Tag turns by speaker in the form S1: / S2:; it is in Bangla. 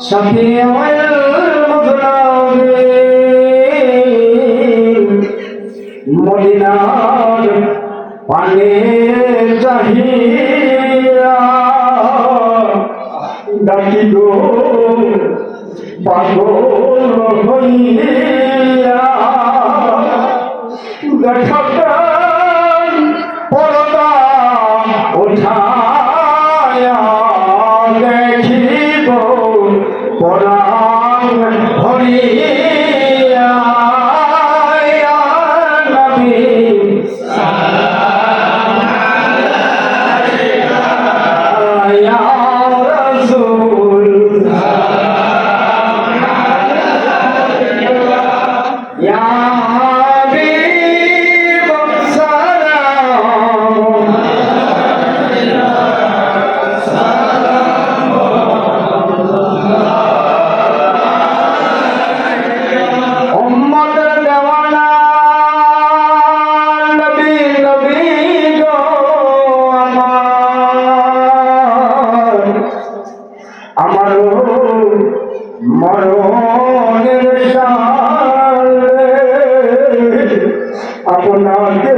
S1: شفيع المذنبين مدينار পানির চাহিয়া ডাকি গো পাগল হইয়া দেখাতেন পরদা উঠায়া দেখিব পরাণ হরিয়া মরণের আপনাকে